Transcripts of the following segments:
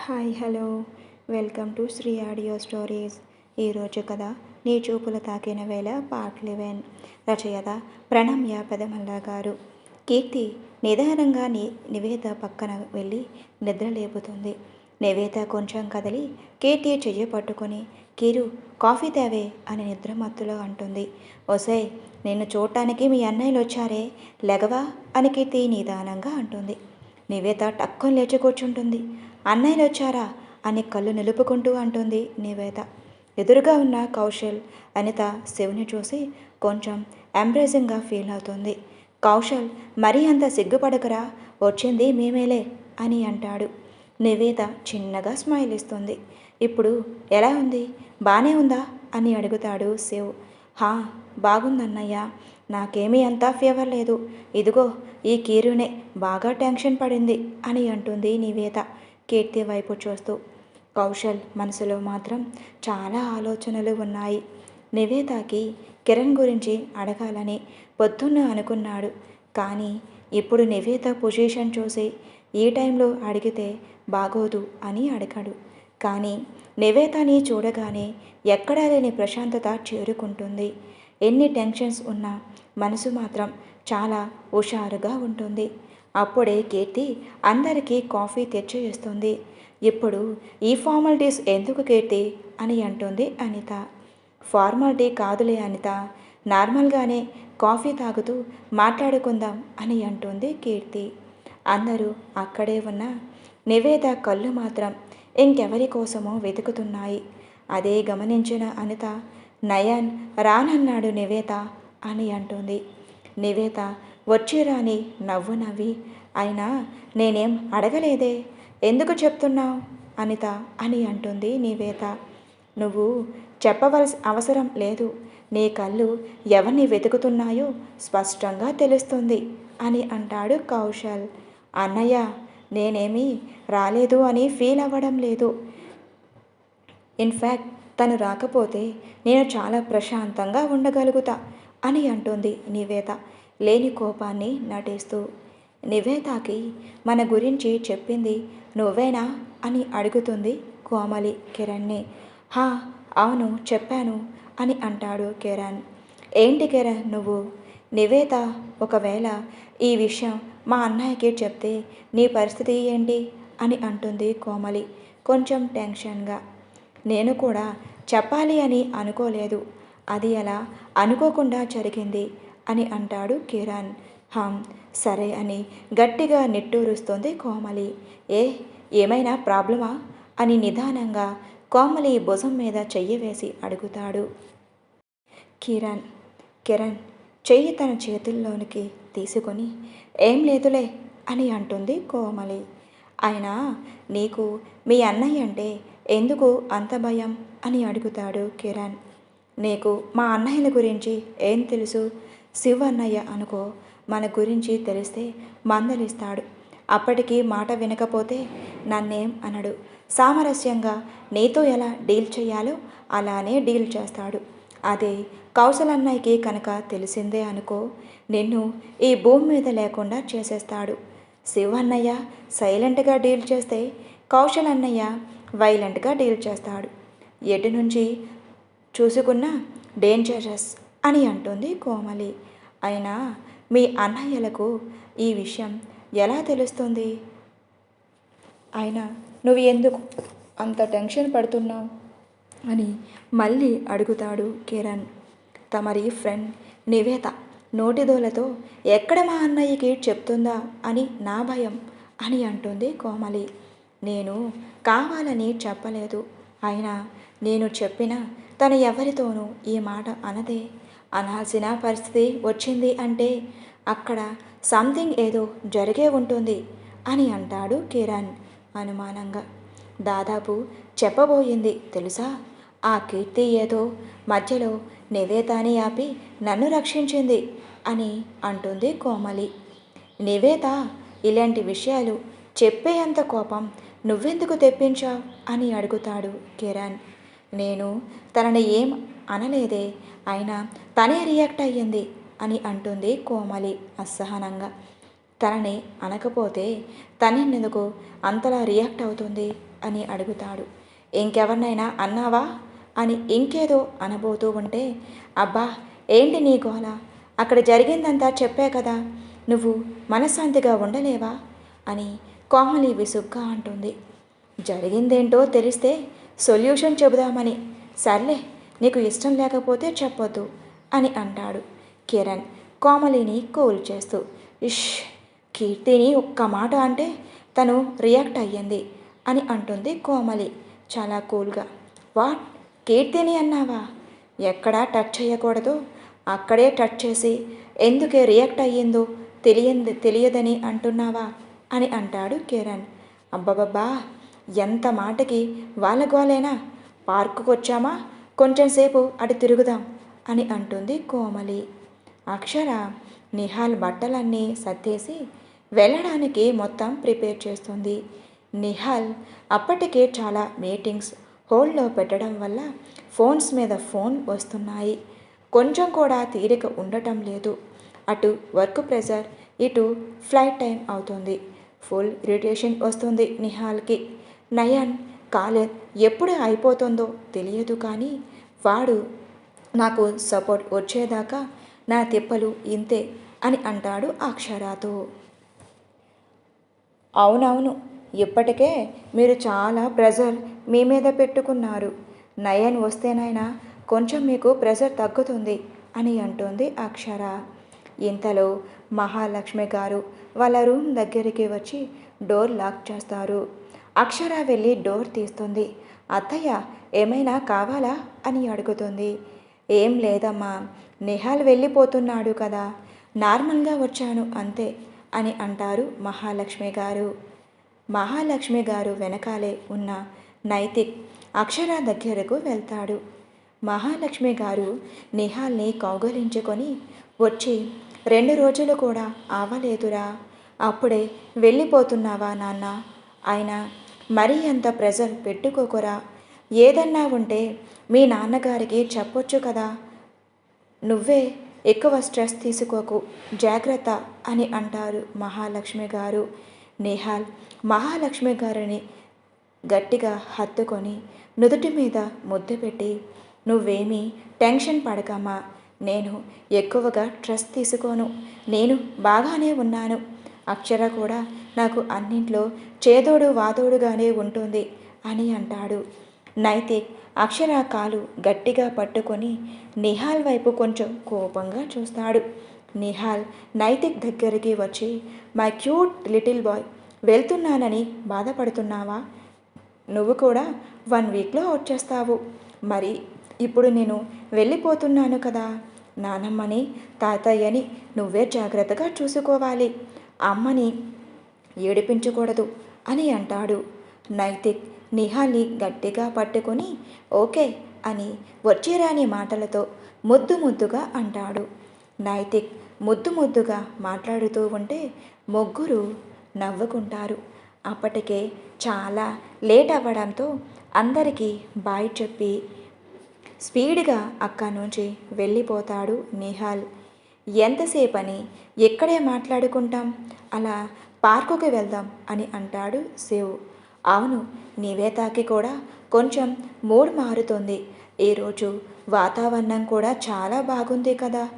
Hi hello. Welcome to Sri audio stories. ఈరోజు కథ నీ చూపులు తాకిన వేళ పార్ట్ లెవెన్. రచయిత ప్రణమ్య పెదమల్ల గారు. కీర్తి నిదానంగా ని నివేద పక్కన వెళ్ళి నిద్ర లేపుతుంది. నివేద కొంచెం కదిలి కీర్తి చెయ్యి పట్టుకొని కీరు కాఫీ తేవే అని నిద్ర మత్తులో అంటుంది. ఒసే నిన్ను చూడటానికి మీ అన్నయ్యలు వచ్చారే? లెగవా? అని కీర్తి నిదానంగా అంటుంది. నివేద టక్కుని లేచి కూర్చుంటుంది. అన్నయ్యలు వచ్చారా అని కళ్ళు నిలుపుకుంటూ అంటుంది నివేద. ఎదురుగా ఉన్న కౌశల్ అనిత శివుని చూసి కొంచెం ఎంబ్రేజింగ్గా ఫీల్ అవుతుంది. కౌశల్ మరీ అంత సిగ్గుపడకరా వచ్చింది మేమేలే అని అంటాడు. నివేద చిన్నగా స్మైల్ ఇస్తుంది. ఇప్పుడు ఎలా ఉంది? బానే ఉందా? అని అడుగుతాడు శివ్. హా బాగుందన్నయ్య. నాకేమీ అంతా ఫీవర్ లేదు. ఇదిగో ఈ కీరునే బాగా టెన్షన్ పడింది అని అంటుంది నివేద. కీర్తి వైపు చూస్తూ కౌశల్ మనసులో మాత్రం చాలా ఆలోచనలు ఉన్నాయి. నివేదాకి కిరణ్ గురించి అడగాలని పొద్దున్న అనుకున్నాడు. కానీ ఇప్పుడు నివేద పొజిషన్ చూసి ఈ టైంలో అడిగితే బాగోదు అని అడిగాడు. కానీ నివేదని చూడగానే ఎక్కడా లేని ప్రశాంతత చేరుకుంటుంది. ఎన్ని టెన్షన్స్ ఉన్నా మనసు మాత్రం చాలా హుషారుగా ఉంటుంది. అప్పుడే కీర్తి అందరికీ కాఫీ తెచ్చివేస్తుంది. ఇప్పుడు ఈ ఫార్మాలిటీస్ ఎందుకు కీర్తి? అని అంటుంది అనిత. ఫార్మాలిటీ కాదులే అనిత. నార్మల్గానే కాఫీ తాగుతూ మాట్లాడుకుందాం అని అంటుంది కీర్తి. అందరూ అక్కడే ఉన్న నివేద కళ్ళు మాత్రం ఇంకెవరి కోసమో వెతుకుతున్నాయి. అదే గమనించిన అనిత నయన్ రానన్నాడు నివేత అని అంటుంది. నివేత వచ్చిరాని నవ్వు నవ్వి అయినా నేనేం అడగలేదే? ఎందుకు చెప్తున్నావు? అనిత అని అంటుంది నివేత నువ్వు చెప్పవలసి అవసరం లేదు. నీ కళ్ళు ఎవరిని వెతుకుతున్నాయో స్పష్టంగా తెలుస్తుంది అని అంటాడు కౌశల్. అన్నయ్య నేనేమీ రాలేదు అని ఫీల్ అవ్వడం లేదు. ఇన్ఫ్యాక్ట్ తను రాకపోతే నేను చాలా ప్రశాంతంగా ఉండగలుగుతా అని అంటుంది నివేత లేని కోపాన్ని నటిస్తూ నివేతాకి మన గురించి చెప్పింది నువ్వేనా అని అడుగుతుంది కోమలి కిరణ్ని. హా అవును చెప్పాను అని అంటాడు కిరణ్. ఏంటి కిరణ్ నువ్వు? నివేత ఒకవేళ ఈ విషయం మా అన్నయ్యకి చెప్తే నీ పరిస్థితి ఏంటి అని అంటుంది కోమలి కొంచెం టెన్షన్గా. నేను కూడా చెప్పాలి అని అనుకోలేదు. అది ఎలా? అనుకోకుండా జరిగింది. అని అంటాడు కిరణ్. హం సరే అని గట్టిగా నిట్టూరుస్తుంది కోమలి. ఏ ఏమైనా ప్రాబ్లమా? అని నిదానంగా కోమలి భుజం మీద చెయ్యి వేసి అడుగుతాడు. కిరణ్ కిరణ్ చెయ్యి తన చేతుల్లోనికి తీసుకొని ఏం లేదులే అని అంటుంది కోమలి. అయినా నీకు మీ అన్నయ్య అంటే ఎందుకు అంత భయం? అని అడుగుతాడు కిరణ్. నీకు మా అన్నయ్యల గురించి ఏం తెలుసు? శివన్నయ్య అనుకో మన గురించి తెలిస్తే మందలిస్తాడు. అప్పటికి మాట వినకపోతే నన్నేం అనడు. సామరస్యంగా నీతో ఎలా డీల్ చేయాలో అలానే డీల్ చేస్తాడు. అదే కౌశలన్నయ్యకి కనుక తెలిసిందే అనుకో నిన్ను ఈ భూమి మీద లేకుండా చేసేస్తాడు. శివన్నయ్య సైలెంట్గా డీల్ చేస్తే కౌశలన్నయ్య వైలెంట్గా డీల్ చేస్తాడు. ఎటు నుంచి చూసుకున్నా డేంజరస్. అని అంటుంది కోమలి. అయినా మీ అన్నయ్యలకు ఈ విషయం ఎలా తెలుస్తుంది? అయినా నువ్వు ఎందుకు అంత టెన్షన్ పడుతున్నావు? అని మళ్ళీ అడుగుతాడు కిరణ్. తమరి ఫ్రెండ్ నివేత నోటిదోలతో ఎక్కడ మా అన్నయ్యకి చెప్తుందా అని నా భయం అని అంటుంది కోమలి. నేను కావాలని చెప్పలేదు. అయినా నేను చెప్పిన తను ఎవరితోనూ ఈ మాట అనదే. అనాల్సిన పరిస్థితి వచ్చింది అంటే అక్కడ సంథింగ్ ఏదో జరిగే ఉంటుంది అని అంటాడు కిరణ్ అనుమానంగా. దాదాపు చెప్పబోయింది తెలుసా? ఆ కీర్తి ఏదో మధ్యలో నివేతాని ఆపి నన్ను రక్షించింది అని అంటుంది కోమలి. నివేత ఇలాంటి విషయాలు చెప్పే అంత కోపం నువ్వెందుకు తెప్పించావు అని అడుగుతాడు కిరణ్. నేను తనని ఏం అనలేదే అయినా తనే రియాక్ట్ అయ్యింది అని అంటుంది కోమలి అసహనంగా. తనని అనకపోతే తనెందుకు అంతలా రియాక్ట్ అవుతుంది అని అడుగుతాడు. ఇంకెవరినైనా అన్నావా? అని ఇంకేదో అనబోతూ ఉంటే అబ్బా ఏంటి నీ గోల? అక్కడ జరిగిందంతా చెప్పే కదా నువ్వు మనశ్శాంతిగా ఉండలేవా? అని కోమలి విసుగ్గా అంటుంది. జరిగిందేంటో తెలిస్తే సొల్యూషన్ చెబుదామని. సర్లే నీకు ఇష్టం లేకపోతే చెప్పొద్దు. అని అంటాడు కిరణ్. కోమలిని కోల్ చేస్తూ ఇష్ కీర్తిని ఒక్క మాట అంటే తను రియాక్ట్ అయ్యింది అని అంటుంది కోమలి చాలా కూల్గా. వాట్? కీర్తిని అన్నావా? ఎక్కడా టచ్ చేయకూడదు. అక్కడే టచ్ చేసి ఎందుకే రియాక్ట్ అయ్యిందో తెలియంది తెలియదని అంటున్నావా? అని అంటాడు కిరణ్. అబ్బబ్బబ్బా! ఎంత మాటకి వాళ్ళ గోలేనా పార్కుకు వచ్చామా కొంచెం సేపు అటు తిరుగుదాం. అని అంటుంది కోమలి. అక్షర నిహాల్ బట్టలన్నీ సర్దేసి వెళ్ళడానికి మొత్తం ప్రిపేర్ చేస్తుంది. నిహాల్ అప్పటికే చాలా మీటింగ్స్ హోల్డ్లో పెట్టడం వల్ల ఫోన్స్ మీద ఫోన్ వస్తున్నాయి. కొంచెం కూడా తీరిక ఉండటం లేదు. అటు వర్క్ ప్రెజర్ ఇటు ఫ్లైట్ టైం అవుతుంది. ఫుల్ ఇరిటేషన్ వస్తుంది నిహాల్కి. నయన్ కాలేజ్ ఎప్పుడు అయిపోతుందో తెలియదు కానీ వాడు నాకు సపోర్ట్ వచ్చేదాకా నా తిప్పలు ఇంతే అని అంటాడు అక్షరాతో. అవునవును ఇప్పటికే మీరు చాలా ప్రెజర్ మీ మీద పెట్టుకున్నారు. నయన్ వస్తేనైనా కొంచెం మీకు ప్రెజర్ తగ్గుతుంది అని అంటుంది అక్షర. ఇంతలో మహాలక్ష్మి గారు వాళ్ళ రూమ్ దగ్గరికి వచ్చి డోర్ లాక్ చేస్తారు. అక్షర వెళ్ళి డోర్ తీస్తుంది. అత్తయ్య ఏమైనా కావాలా? అని అడుగుతుంది. ఏం లేదమ్మా నిహాల్ వెళ్ళిపోతున్నాడు కదా నార్మల్గా వచ్చాను అంతే అని అంటారు మహాలక్ష్మి గారు. మహాలక్ష్మి గారు వెనకాలే ఉన్న నైతిక్ అక్షర దగ్గరకు వెళ్తాడు. మహాలక్ష్మి గారు నిహాల్ని కౌగలించుకొని వచ్చి రెండు రోజులు కూడా అవ్వలేదురా అప్పుడే వెళ్ళిపోతున్నావా నాన్న ఆయన మరీ అంత ప్రెజర్ పెట్టుకోకురా ఏదన్నా ఉంటే మీ నాన్నగారికి చెప్పొచ్చు కదా. నువ్వే ఎక్కువ స్ట్రెస్ తీసుకోకు జాగ్రత్త అని అంటారు మహాలక్ష్మి గారు. నేహాల్ మహాలక్ష్మి గారిని గట్టిగా హత్తుకొని నుదుటి మీద ముద్దు పెట్టి నువ్వేమీ టెన్షన్ పడకమ్మా. నేను ఎక్కువగా స్ట్రెస్ తీసుకోను. నేను బాగానే ఉన్నాను. అక్షర కూడా నాకు అన్నింట్లో చేదోడు వాదోడుగానే ఉంటుంది అని అంటాడు. నైతిక్ అక్షర కాలు గట్టిగా పట్టుకొని నిహాల్ వైపు కొంచెం కోపంగా చూస్తాడు. నిహాల్ నైతిక్ దగ్గరికి వచ్చి మై క్యూట్ లిటిల్ బాయ్ వెళ్తున్నానని బాధపడుతున్నావా? నువ్వు కూడా వన్ వీక్లో వచ్చేస్తావు మరి ఇప్పుడు నేను వెళ్ళిపోతున్నాను కదా. నానమ్మని తాతయ్యని నువ్వే జాగ్రత్తగా చూసుకోవాలి. అమ్మని ఏడిపించకూడదు అని అంటాడు. నైతిక్ నిహాల్ని గట్టిగా పట్టుకొని ఓకే అని వచ్చేరాని మాటలతో ముద్దు ముద్దుగా అంటాడు. నైతిక్ ముద్దు ముద్దుగా మాట్లాడుతూ ఉంటే ముగ్గురు నవ్వుకుంటారు. అప్పటికే చాలా లేట్ అవ్వడంతో అందరికీ బాయ్ చెప్పి స్పీడ్గా అక్కడి నుంచి వెళ్ళిపోతాడు నిహాల్. ఎంతసేపని? ఎక్కడే మాట్లాడుకుంటాం? అలా పార్కుకి వెళ్దాం అని అంటాడు శివ్. అవును నివేతాకి కూడా కొంచెం మూడ్ మారుతుంది. ఈరోజు వాతావరణం కూడా చాలా బాగుంది కదా.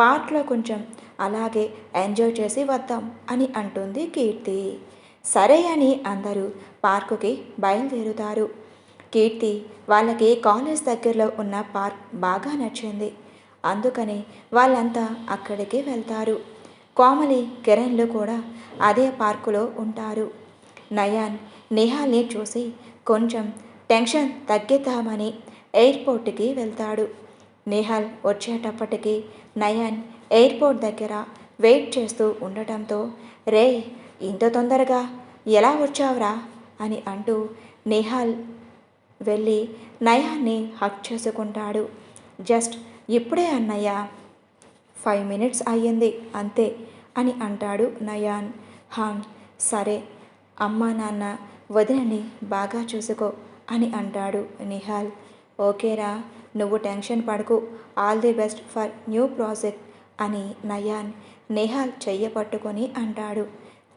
పార్క్లో కొంచెం అలాగే ఎంజాయ్ చేసి వద్దాం అని అంటుంది కీర్తి. సరే అని అందరూ పార్కుకి బయలుదేరుతారు. కీర్తి వాళ్ళకి కాలేజ్ దగ్గరలో ఉన్న పార్క్ బాగా నచ్చింది. అందుకని వాళ్ళంతా అక్కడికి వెళ్తారు. కోమలి కిరణ్లు కూడా అదే పార్కులో ఉంటారు. నయాన్ నేహాల్ని చూసి కొంచెం టెన్షన్ తగ్గిద్దామని ఎయిర్పోర్ట్కి వెళ్తాడు. నేహాల్ వచ్చేటప్పటికి నయాన్ ఎయిర్పోర్ట్ దగ్గర వెయిట్ చేస్తూ ఉండటంతో రే ఇంత తొందరగా ఎలా వచ్చావురా? అని అంటూ నేహాల్ వెళ్ళి నయాన్ని హక్ చేసుకుంటాడు. జస్ట్ ఇప్పుడే అన్నయ్య ఫైవ్ మినిట్స్ అయ్యింది అంతే అని అంటాడు నయాన్. హాన్ సరే అమ్మ నాన్న వదినని బాగా చూసుకో అని అంటాడు నిహాల్. ఓకేరా నువ్వు టెన్షన్ పడకు. All the best for new project అని నయాన్ నిహాల్ చెయ్య పట్టుకొని అంటాడు.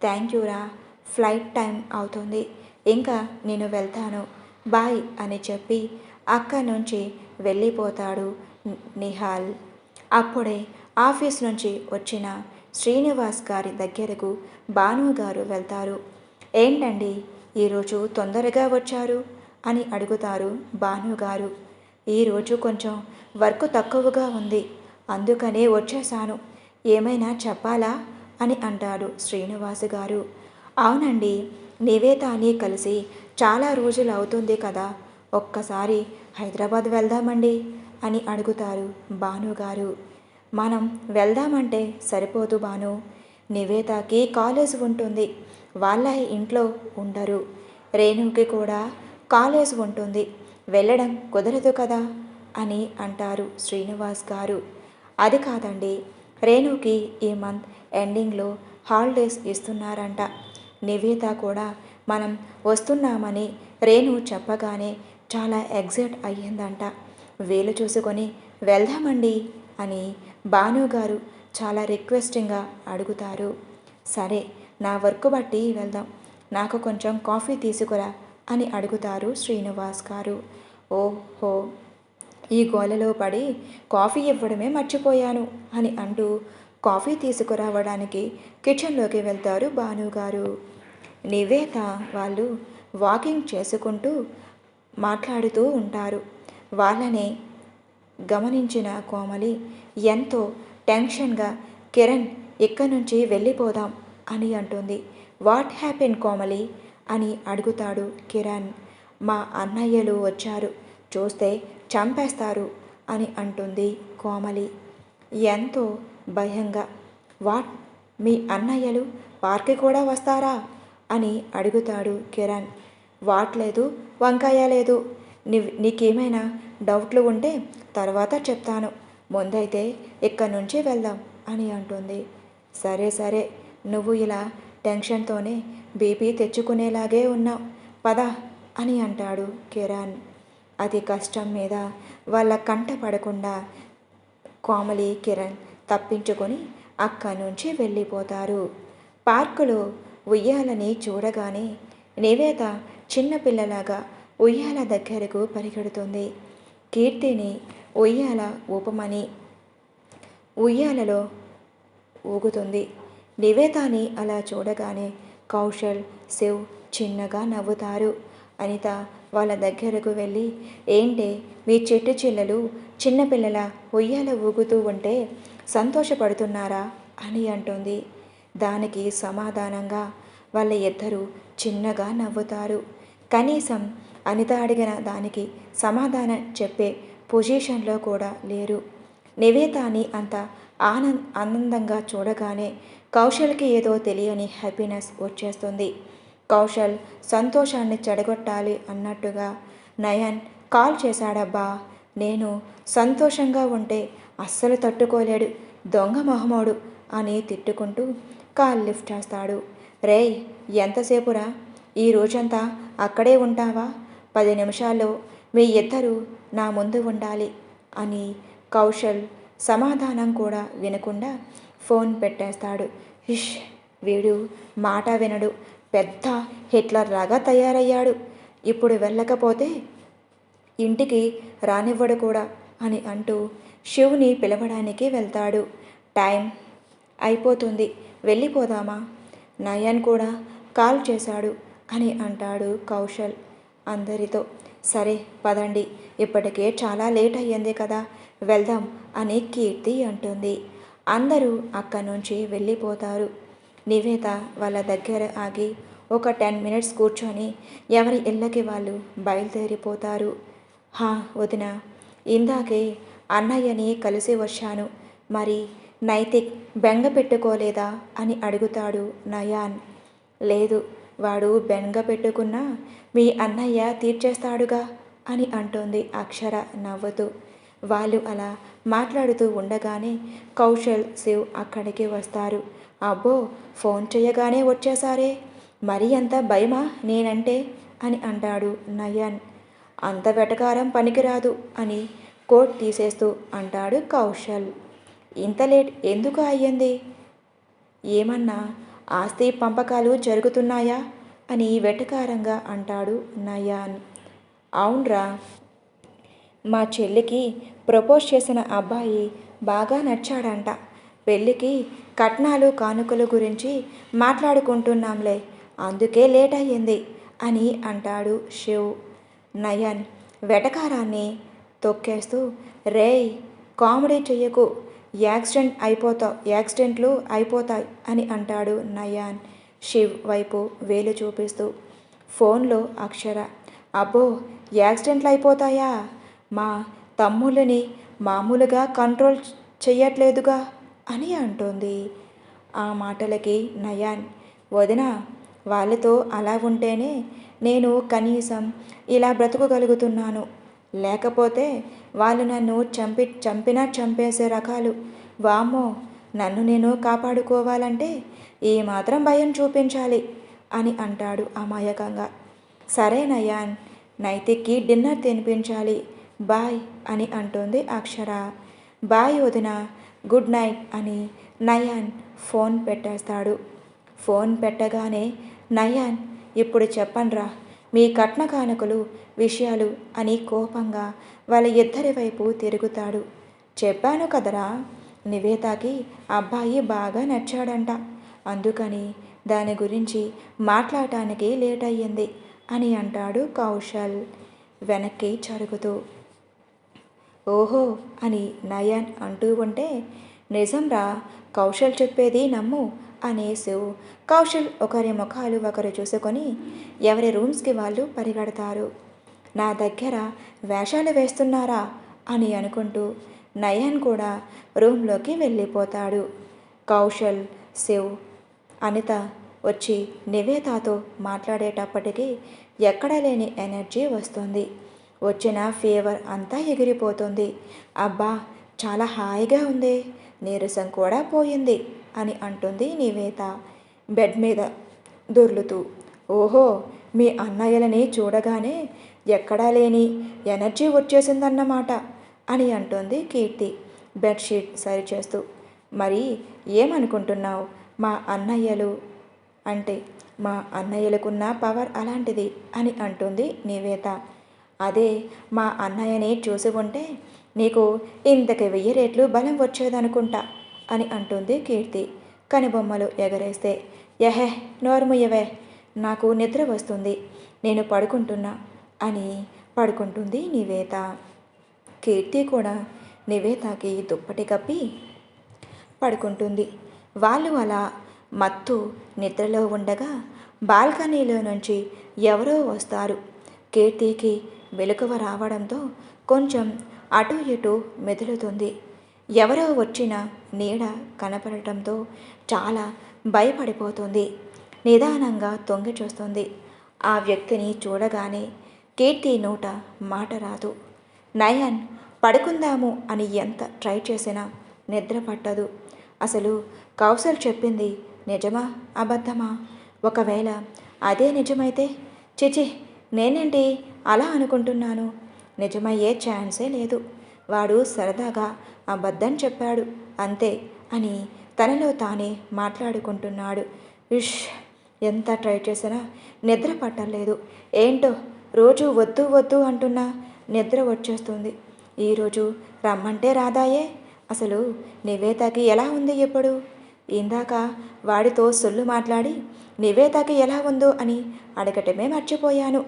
థ్యాంక్ యూరా ఫ్లైట్ టైం అవుతుంది. ఇంకా నేను వెళ్తాను. బాయ్ అని చెప్పి అక్కడి నుంచి వెళ్ళిపోతాడు నిహాల్. అప్పుడే ఆఫీస్ నుంచి వచ్చిన శ్రీనివాస్ గారి దగ్గరకు భాను గారు వెళ్తారు. ఏంటండి ఈరోజు తొందరగా వచ్చారు? అని అడుగుతారు భానుగారు. ఈరోజు కొంచెం వర్క్ తక్కువగా ఉంది. అందుకనే వచ్చేసాను ఏమైనా చెప్పాలా? అని అంటాడు శ్రీనివాస్ గారు అవునండి నివేతాని కలిసి చాలా రోజులు అవుతుంది కదా. ఒక్కసారి హైదరాబాద్ వెళ్దామండి అని అడుగుతారు భానుగారు. మనం వెళ్దామంటే సరిపోదు భాను. నివేతాకి కాలేజ్ ఉంటుంది. వాళ్ళ ఇంట్లో ఉండరు. రేణుకి కూడా కాలేజ్ ఉంటుంది. వెళ్ళడం కుదరదు కదా? అని అంటారు శ్రీనివాస్ గారు. అది కాదండి. రేణుకి ఈ మంత్ ఎండింగ్లో హాలిడేస్ ఇస్తున్నారంట. నివేత కూడా మనం వస్తున్నామని రేణు చెప్పగానే చాలా ఎగ్జైట్ అయ్యిందంట. వీలు చూసుకొని వెళ్దామండి అని భానుగారు చాలా రిక్వెస్టింగ్గా అడుగుతారు. సరే నా వర్క్ బట్టి వెళ్దాం. నాకు కొంచెం కాఫీ తీసుకురా అని అడుగుతారు శ్రీనివాస్ గారు. ఓహో! ఈ గోలలో పడి కాఫీ ఇవ్వడమే మర్చిపోయాను అని అంటూ కాఫీ తీసుకురావడానికి కిచెన్లోకి వెళ్తారు భానుగారు నివేత వాళ్ళు వాకింగ్ చేసుకుంటూ మాట్లాడుతూ ఉంటారు. వాళ్ళనే గమనించిన కోమలి ఎంతో టెన్షన్గా కిరణ్ ఇక్కడి నుంచి వెళ్ళిపోదాం. అని అంటుంది. వాట్ హ్యాపెన్ కోమలి అని అడుగుతాడు కిరణ్. మా అన్నయ్యలు వచ్చారు. చూస్తే చంపేస్తారు అని అంటుంది కోమలి. ఎంతో భయంగా. వాట్? మీ అన్నయ్యలు పార్కి కూడా వస్తారా అని అడుగుతాడు కిరణ్. వాట్ లేదు వంకాయ లేదు. నీ నీకేమైనా డౌట్లు ఉంటే తర్వాత చెప్తాను. ముందైతే ఇక్కడి నుంచి వెళ్దాం అని అంటుంది. సరే సరే. నువ్వు ఇలా టెన్షన్తోనే బీపీ తెచ్చుకునేలాగే ఉన్నావు. పద అని అంటాడు కిరణ్. అది కష్టం మీద వాళ్ళ కంట పడకుండా కోమలి కిరణ్ తప్పించుకొని అక్కడి నుంచి వెళ్ళిపోతారు. పార్కులో ఉయ్యాలని చూడగానే నివేత చిన్నపిల్లలాగా ఉయ్యాల దగ్గరకు పరిగెడుతుంది. కీర్తిని ఉయ్యాల ఊపమని ఉయ్యాలలో ఊగుతుంది. నివేదాని అలా చూడగానే కౌశల్ శివ్ చిన్నగా నవ్వుతారు. అనిత వాళ్ళ దగ్గరకు వెళ్ళి ఏంటే మీ చెట్టు చిల్లలు చిన్నపిల్లల ఉయ్యాల ఊగుతూ ఉంటే సంతోషపడుతున్నారా? అని అంటుంది. దానికి సమాధానంగా వాళ్ళ ఇద్దరు చిన్నగా నవ్వుతారు. కనీసం అనిత అడిగిన దానికి సమాధానం చెప్పే పొజిషన్లో కూడా లేరు. నివేతాని అంత ఆనంద్ ఆనందంగా చూడగానే కౌశల్కి ఏదో తెలియని హ్యాపీనెస్ వచ్చేస్తుంది. కౌశల్ సంతోషాన్ని చెడగొట్టాలి అన్నట్టుగా నయన్ కాల్ చేశాడబ్బా. నేను సంతోషంగా ఉంటే అస్సలు తట్టుకోలేడు దొంగ మొహమోడు అని తిట్టుకుంటూ కాల్ లిఫ్ట్ చేస్తాడు. రేయ్ ఎంతసేపురా? ఈ రోజంతా అక్కడే ఉంటావా? పది నిమిషాల్లో మీ ఇద్దరు నా ముందు ఉండాలి అని కౌశల్ సమాధానం కూడా వినకుండా ఫోన్ పెట్టేస్తాడు. ఇష్ వీడు మాట వినడు. పెద్ద హిట్లర్ లాగా తయారయ్యాడు. ఇప్పుడు వెళ్ళకపోతే ఇంటికి రానివ్వడు కూడా అని అంటూ శివుని పిలవడానికి వెళ్తాడు. టైం అయిపోతుంది. వెళ్ళిపోదామా? నయన్ కూడా కాల్ చేశాడు అని అంటాడు కౌశల్ అందరితో. సరే పదండి. ఇప్పటికే చాలా లేట్ అయ్యింది కదా. వెళ్దాం అని కీర్తి అంటుంది. అందరూ అక్కడి నుంచి వెళ్ళిపోతారు. నివేత వాళ్ళ దగ్గర ఆగి ఒక టెన్ మినిట్స్ కూర్చొని ఎవరి ఇళ్ళకి వాళ్ళు బయలుదేరిపోతారు. హా వదిన ఇందాకే అన్నయ్యని కలిసి వచ్చాను. మరి నైతిక్ బెంగ పెట్టుకోలేదా అని అడుగుతాడు నయాన్. లేదు వాడు బెంగ పెట్టుకున్నా మీ అన్నయ్య తీర్చేస్తాడుగా అని అంటుంది అక్షర నవ్వుతూ. వాళ్ళు అలా మాట్లాడుతూ ఉండగానే కౌశల్ శివ్ అక్కడికి వస్తారు. అబ్బో ఫోన్ చేయగానే వచ్చేసారే మరి అంత భయమా నేనంటే? అని అంటాడు నయన్. అంత వెటకారం పనికిరాదు అని కోట్ తీసేస్తూ అంటాడు కౌశల్. ఇంత లేట్ ఎందుకు అయ్యింది? ఏమన్నా ఆస్తి పంపకాలు జరుగుతున్నాయా? అని వెటకారంగా అంటాడు నయాన్. అవునరా మా చెల్లికి ప్రపోజ్ చేసిన అబ్బాయి బాగా నచ్చాడంట. పెళ్ళికి కట్నాలు కానుకల గురించి మాట్లాడుకుంటున్నాంలే. అందుకే లేట్ అయ్యింది అని అంటాడు శివ్. నయన్ వెటకారాన్ని తొక్కేస్తూ రేయ్ కామెడీ చెయ్యకు. యాక్సిడెంట్ అయిపోతావు యాక్సిడెంట్లు అయిపోతాయి అని అంటాడు నయాన్ శివ్ వైపు వేలు చూపిస్తూ. ఫోన్లో అక్షర అబ్బో యాక్సిడెంట్లు అయిపోతాయా? మా తమ్ముళ్ళని మామూలుగా కంట్రోల్ చెయ్యట్లేదుగా అని అంటోంది. ఆ మాటలకి నయాన్ వదిన వాళ్ళతో అలా ఉంటేనే నేను కనీసం ఇలా బ్రతకగలుగుతున్నాను. లేకపోతే వాళ్ళు నన్ను చంపి చంపినా చంపేసే రకాలు. వామ్మో నన్ను నేను కాపాడుకోవాలంటే ఈ మాత్రం భయం చూపించాలి అని అంటాడు అమాయకంగా. సరే నయాన్ నైతిక్కి డిన్నర్ తినిపించాలి. బాయ్ అని అంటుంది అక్షర. బాయ్ వదిన గుడ్ నైట్ అని నయాన్ ఫోన్ పెట్టేస్తాడు. ఫోన్ పెట్టగానే నయాన్ ఇప్పుడు చెప్పండ్రా మీ కట్న కానుకలు విషయాలు అని కోపంగా వాళ్ళ ఇద్దరి వైపు తిరుగుతాడు. చెప్పాను కదరా నివేతాకి అబ్బాయి బాగా నచ్చాడంట. అందుకని దాని గురించి మాట్లాడటానికి లేట్ అయ్యింది అని అంటాడు కౌశల్ వెనక్కి జరుగుతూ ఓహో అని నయన్ అంటూ ఉంటే నిజంరా? కౌశల్ చెప్పేది నమ్ము అనే కౌశల్ ఒకరి ముఖాలు ఒకరు చూసుకొని ఎవరి రూమ్స్కి వాళ్ళు పరిగెడతారు. నా దగ్గర వేషాలు వేస్తున్నారా? అని అనుకుంటూ నయన్ కూడా రూమ్లోకి వెళ్ళిపోతాడు. కౌశల్ శివ్ అనిత వచ్చి నివేతాతో మాట్లాడేటప్పటికీ ఎక్కడ లేని ఎనర్జీ వస్తుంది. వచ్చిన ఫీవర్ అంతా ఎగిరిపోతుంది. అబ్బా చాలా హాయిగా ఉంది. నీరసం కూడా పోయింది అని అంటుంది నివేత బెడ్ మీద దొర్లుతూ. ఓహో మీ అన్నయ్యలని చూడగానే ఎక్కడా లేని ఎనర్జీ వచ్చేసిందన్నమాట అని అంటుంది కీర్తి బెడ్షీట్ సరిచేస్తూ. మరి ఏమనుకుంటున్నావు? మా అన్నయ్యలు అంటే మా అన్నయ్యలకున్న పవర్ అలాంటిది అని అంటుంది నివేత. అదే మా అన్నయ్యని చూసి ఉంటే నీకు ఇంతకి వెయ్యి రేట్లు బలం వచ్చేదనుకుంటా అని అంటుంది కీర్తి. కనుబొమ్మలు ఎగరేస్తే యహే నోర్ముయ్యవే నాకు నిద్ర వస్తుంది నేను పడుకుంటున్నా అని పడుకుంటుంది నివేత. కీర్తి కూడా నివేతకి దుప్పటి కప్పి పడుకుంటుంది. వాళ్ళు అలా మత్తు నిద్రలో ఉండగా బాల్కనీలో నుంచి ఎవరో వస్తారు. కీర్తికి వెలుకవ రావడంతో కొంచెం అటు ఇటు మెదులుతుంది. ఎవరో వచ్చిన నీడ కనపడటంతో చాలా భయపడిపోతుంది. నిదానంగా తొంగి చూస్తుంది. ఆ వ్యక్తిని చూడగానే కీర్తి నోట మాట రాదు. నయన్ పడుకుందాము అని ఎంత ట్రై చేసినా నిద్ర పట్టదు. అసలు కౌశల్ చెప్పింది నిజమా అబద్ధమా? ఒకవేళ అదే నిజమైతే చిచి నేనేంటి అలా అనుకుంటున్నాను? నిజమయ్యే ఛాన్సే లేదు. వాడు సరదాగా అబద్ధం చెప్పాడు. అంతే అని తనలో తానే మాట్లాడుకుంటున్నాడు. ఇష్! ఎంత ట్రై చేసినా నిద్ర పట్టలేదు. ఏంటో? రోజు వద్దు వద్దు అంటున్నా నిద్ర వచ్చేస్తుంది. ఈరోజు రమ్మంటే రాదాయే? అసలు నివేతకి ఎలా ఉంది ఎప్పుడు? ఇందాక వాడితో సొల్లు మాట్లాడి నివేతకి ఎలా ఉందో అని అడగటమే మర్చిపోయాను.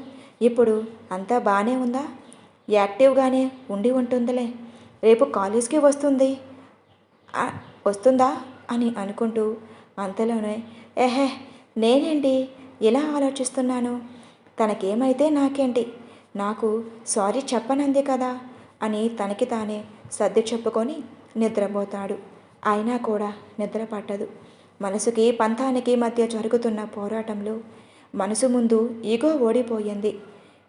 ఇప్పుడు అంతా బాగానే ఉందా? యాక్టివ్గానే ఉండి ఉంటుందిలే. రేపు కాలేజ్కి వస్తుంది. వస్తుందా? అని అనుకుంటూ అంతలోనే ఏహే నేనేంటి? ఇలా ఆలోచిస్తున్నాను? తనకేమైతే నాకేంటి? నాకు సారీ చెప్పనంది కదా? అని తనకి తానే సర్ది చెప్పుకొని నిద్రపోతాడు. అయినా కూడా నిద్ర పట్టదు. మనసుకి పంతానికి మధ్య జరుగుతున్న పోరాటంలో మనసు ముందు ఈగో ఓడిపోయింది.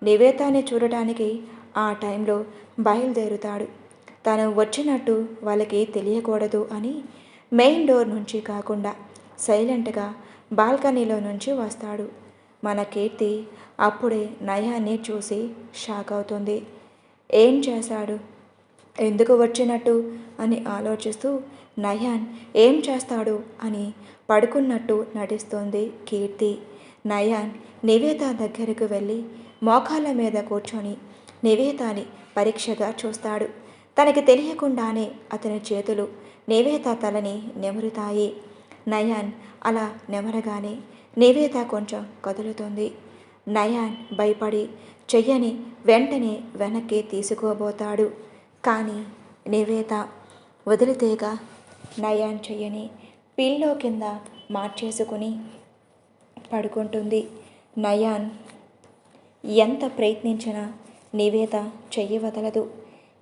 నివేతాన్ని చూడటానికి ఆ టైంలో బయలుదేరుతాడు. తను వచ్చినట్టు వాళ్ళకి తెలియకూడదు అని మెయిన్ డోర్ నుంచి కాకుండా సైలెంట్గా బాల్కనీలో నుంచి వస్తాడు. మన కీర్తి అప్పుడే నయాన్ని చూసి షాక్ అవుతుంది. ఏం చేశాడు? ఎందుకు వచ్చినట్టు? అని ఆలోచిస్తూ నయాన్ ఏం చేస్తాడు అని పడుకున్నట్టు నటిస్తోంది కీర్తి. నయాన్ నివేత దగ్గరకు వెళ్ళి మోకాళ్ళ మీద కూర్చొని నివేతాని పరీక్షగా చూస్తాడు. తనకి తెలియకుండానే అతని చేతులు నివేత తలని నెమురుతాయి. నయాన్ అలా నెమరగానే నివేత కొంచెం కదులుతుంది. నయాన్ భయపడి చెయ్యని వెంటనే వెనక్కి తీసుకోబోతాడు. కానీ నివేత వదిలితేగా నయాన్ చెయ్యని పిల్లో కింద మార్చేసుకుని పడుకుంటుంది. నయాన్ ఎంత ప్రయత్నించినా నివేత చెయ్యి వదలదు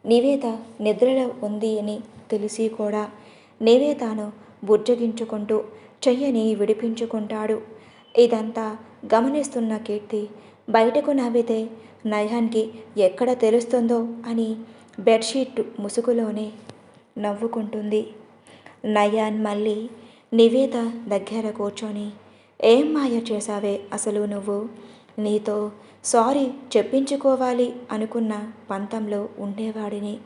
నివేత నిద్రలో ఉంది అని తెలిసి కూడా నివేతను బుజ్జగించుకుంటూ చెయ్యని విడిపించుకుంటాడు. ఇదంతా గమనిస్తున్న కీర్తి బయటకు నవ్వితే నయాన్కి ఎక్కడ తెలుస్తుందో అని బెడ్షీట్ ముసుగులోనే నవ్వుకుంటుంది. నయాన్ మళ్ళీ నివేద దగ్గర కూర్చొని ఏం మాయ చేశావే అసలు నువ్వు? నీతో సారీ చెప్పించుకోవాలి అనుకున్న పంతంలో ఉండేవాడిని.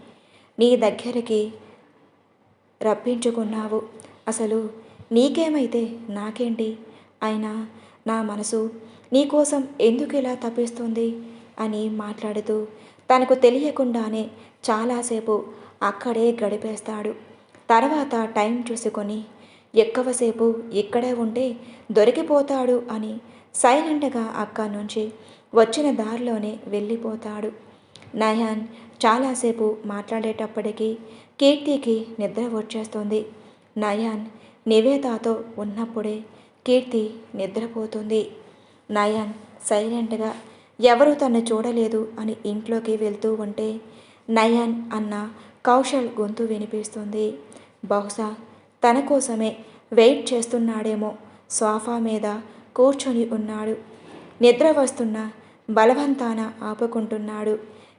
నీ దగ్గరికి రప్పించుకున్నావు. అసలు నీకేమైతే నాకేంటి? అయినా నా మనసు నీకోసం ఎందుకు ఇలా తప్పిస్తుంది? అని మాట్లాడుతూ తనకు తెలియకుండానే చాలాసేపు అక్కడే గడిపేస్తాడు. తర్వాత టైం చూసుకొని ఎక్కువసేపు ఇక్కడే ఉంటే దొరికిపోతాడు అని సైలెంట్గా అక్క నుంచి వచ్చిన దారిలోనే వెళ్ళిపోతాడు. నయాన్ చాలాసేపు మాట్లాడేటప్పటికీ కీర్తికి నిద్ర వచ్చేస్తుంది. నయాన్ నివేదాతో ఉన్నప్పుడే కీర్తి నిద్రపోతుంది. నయాన్ సైలెంట్గా ఎవరు తను చూడలేదు అని ఇంట్లోకి వెళ్తూ ఉంటే నయాన్ అన్న కౌశల్ గొంతు వినిపిస్తుంది. బహుశా తన కోసమే వెయిట్ చేస్తున్నాడేమో సోఫా మీద కూర్చొని ఉన్నాడు. నిద్ర వస్తున్న బలవంతాన ఆపుకుంటున్నాడు.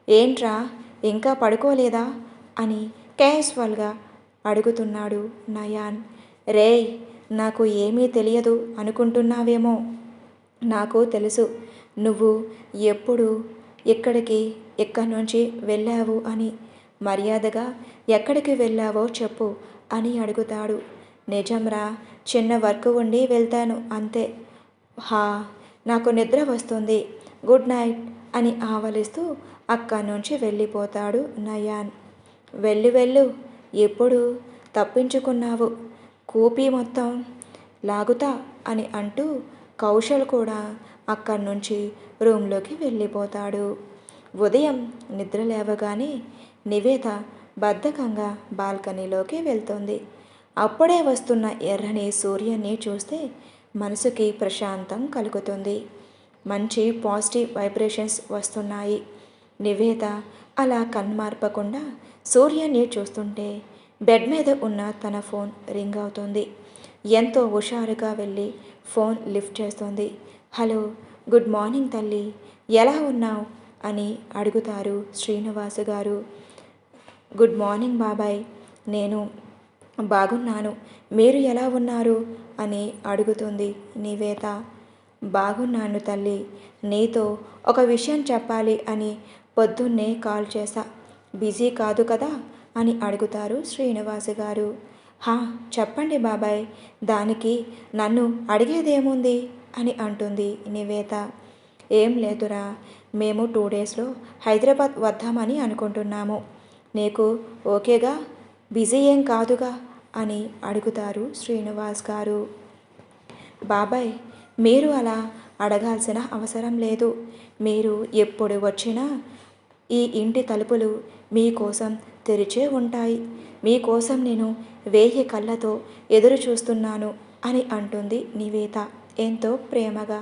ఏంట్రా ఇంకా పడుకోలేదా? అని క్యాజువల్గా అడుగుతున్నాడు నయాన్. రేయ్ నాకు ఏమీ తెలియదు అనుకుంటున్నావేమో? నాకు తెలుసు. నువ్వు ఎప్పుడు ఎక్కడికి ఎక్కడి నుంచి వెళ్ళావు అని మర్యాదగా ఎక్కడికి వెళ్ళావో చెప్పు అని అడుగుతాడు. నిజంరా చిన్న వర్క్ ఉండి వెళ్తాను అంతే. హా నాకు నిద్ర వస్తుంది. గుడ్ నైట్ అని ఆవలిస్తూ అక్కడి నుంచి వెళ్ళిపోతాడు నయాన్. వెళ్ళు వెళ్ళు. ఎప్పుడు? తప్పించుకున్నావు. కూపి మొత్తం లాగుతా అని అంటూ కౌశల్ కూడా అక్కడి నుంచి రూమ్లోకి వెళ్ళిపోతాడు. ఉదయం నిద్ర లేవగానే నివేద బద్ధకంగా బాల్కనీలోకి వెళ్తుంది. అప్పుడే వస్తున్న ఎర్రని సూర్యుని చూస్తే మనసుకి ప్రశాంతం కలుగుతుంది. మంచి పాజిటివ్ వైబ్రేషన్స్ వస్తున్నాయి. నివేద అలా కన్మార్పకుండా సూర్యని చూస్తుంటే బెడ్ మీద ఉన్న తన ఫోన్ రింగ్ అవుతుంది. ఎంతో హుషారుగా వెళ్ళి ఫోన్ లిఫ్ట్ చేస్తుంది. హలో గుడ్ మార్నింగ్ తల్లి. ఎలా ఉన్నావు? అని అడుగుతారు శ్రీనివాసు గారు. గుడ్ మార్నింగ్ బాబాయ్. నేను బాగున్నాను. మీరు ఎలా ఉన్నారు? అని అడుగుతుంది నివేత బాగున్నాను తల్లి. నీతో ఒక విషయం చెప్పాలి అని పొద్దున్నే కాల్ చేశా. బిజీ కాదు కదా? అని అడుగుతారు శ్రీనివాస్ గారు. హా చెప్పండి బాబాయ్. దానికి నన్ను అడిగేదేముంది? అని అంటుంది నివేత. ఏం లేదురా. మేము టూ డేస్లో హైదరాబాద్ వద్దామని అనుకుంటున్నాము. నీకు ఓకేగా? బిజీ ఏం కాదుగా? అని అడుగుతారు శ్రీనివాస్ గారు. బాబాయ్ మీరు అలా అడగాల్సిన అవసరం లేదు. మీరు ఎప్పుడు వచ్చినా ఈ ఇంటి తలుపులు మీకోసం తెరిచే ఉంటాయి. మీకోసం నేను వేయి కళ్ళతో ఎదురు చూస్తున్నాను అని అంటుంది నివేత ఎంతో ప్రేమగా.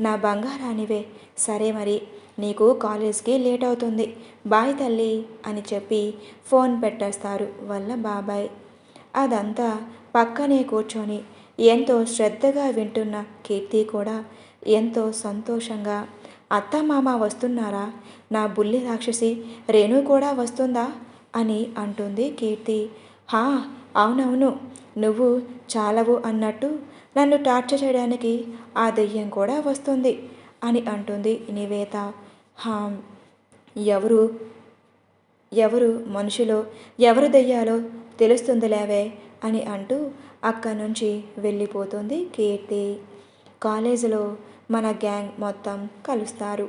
నా బంగారానివే సరే మరి నీకు కాలేజ్కి లేట్ అవుతుంది. బాయ్ తల్లి అని చెప్పి ఫోన్ పెట్టేస్తారు వాళ్ళ బాబాయ్ అదంతా పక్కనే కూర్చొని ఎంతో శ్రద్ధగా వింటున్న కీర్తి కూడా ఎంతో సంతోషంగా అత్త మామ వస్తున్నారా? నా బుల్లి రాక్షసి రేణు కూడా వస్తుందా? అని అంటుంది కీర్తి. హా అవునవును. నువ్వు చాలవు అన్నట్టు నన్ను టార్చర్ చేయడానికి ఆ దెయ్యం కూడా వస్తుంది అని అంటుంది నివేత. హా ఎవరు ఎవరు మనుషులో ఎవరు దెయ్యాలో తెలుస్తుందిలేవే అని అంటూ అక్కడి నుంచి వెళ్ళిపోతుంది. కీర్తి కాలేజీలో మన గ్యాంగ్ మొత్తం కలుస్తారు.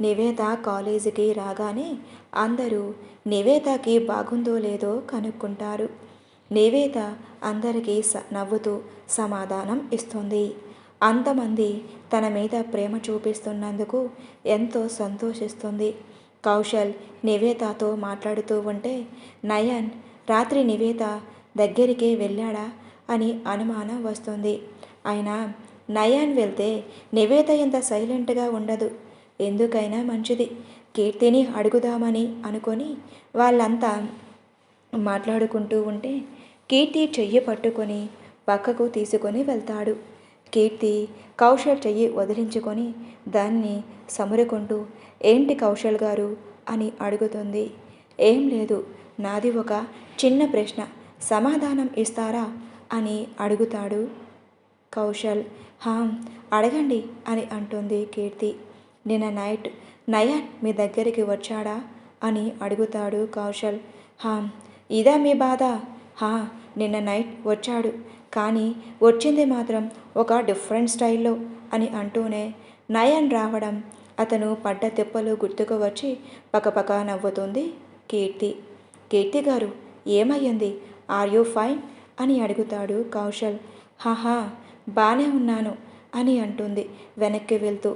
నివేత కాలేజీకి రాగానే అందరూ నివేతకి బాగుందో లేదో కనుక్కుంటారు. నివేత అందరికీ స నవ్వుతూ సమాధానం ఇస్తుంది. అంతమంది తన మీద ప్రేమ చూపిస్తున్నందుకు ఎంతో సంతోషిస్తుంది. కౌశల్ నివేతతో మాట్లాడుతూ ఉంటే నయన్ రాత్రి నివేత దగ్గరికి వెళ్ళాడా? అని అనుమానం వస్తుంది. అయినా నయాన్ వెళ్తే నివేత ఇంత సైలెంట్గా ఉండదు. ఎందుకైనా మంచిది. కీర్తిని అడుగుదామని అనుకొని వాళ్ళంతా మాట్లాడుకుంటూ ఉంటే కీర్తి చెయ్యి పట్టుకొని పక్కకు తీసుకొని వెళ్తాడు. కీర్తి కౌశల్ చెయ్యి వదిలించుకొని దాన్ని సమరుకుంటూ ఏంటి కౌశల్ గారు? అని అడుగుతుంది. ఏం లేదు. నాది ఒక చిన్న ప్రశ్న. సమాధానం ఇస్తారా? అని అడుగుతాడు కౌశల్. హా అడగండి అని అంటుంది కీర్తి. నిన్న నైట్ నయన్ మీ దగ్గరికి వచ్చాడా? అని అడుగుతాడు కౌశల్. హా ఇదా మీ బాధ. హా నిన్న నైట్ వచ్చాడు. కానీ వచ్చింది మాత్రం ఒక డిఫరెంట్ స్టైల్లో అని అంటూనే నయన్ రావడం అతను పడ్డ తిప్పలు గుర్తుకు వచ్చి పకపక నవ్వుతుంది కీర్తి. Keerthi garu ఏమయ్యింది? Are you fine? అని అడుగుతాడు కౌశల్. హాహా బానే ఉన్నాను అని అంటుంది వెనక్కి వెళ్తూ.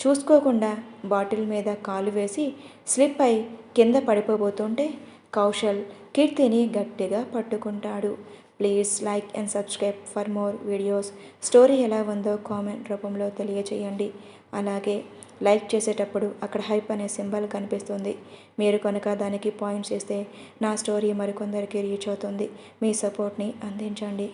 చూసుకోకుండా బాటిల్ మీద కాలు వేసి స్లిప్ అయి కింద పడిపోబోతుంటే కౌశల్ కీర్తిని గట్టిగా పట్టుకుంటాడు. Please like and subscribe for more videos. Story ఎలా ఉందో కామెంట్ రూపంలో తెలియచేయండి. అలాగే లైక్ చేసేటప్పుడు అక్కడ హైప్ అనే సింబల్ కనిపిస్తుంది. మీరు కనుక దానికి పాయింట్స్ ఇస్తే నా స్టోరీ మరికొందరికి రీచ్ అవుతుంది. మీ సపోర్ట్ని అందించండి.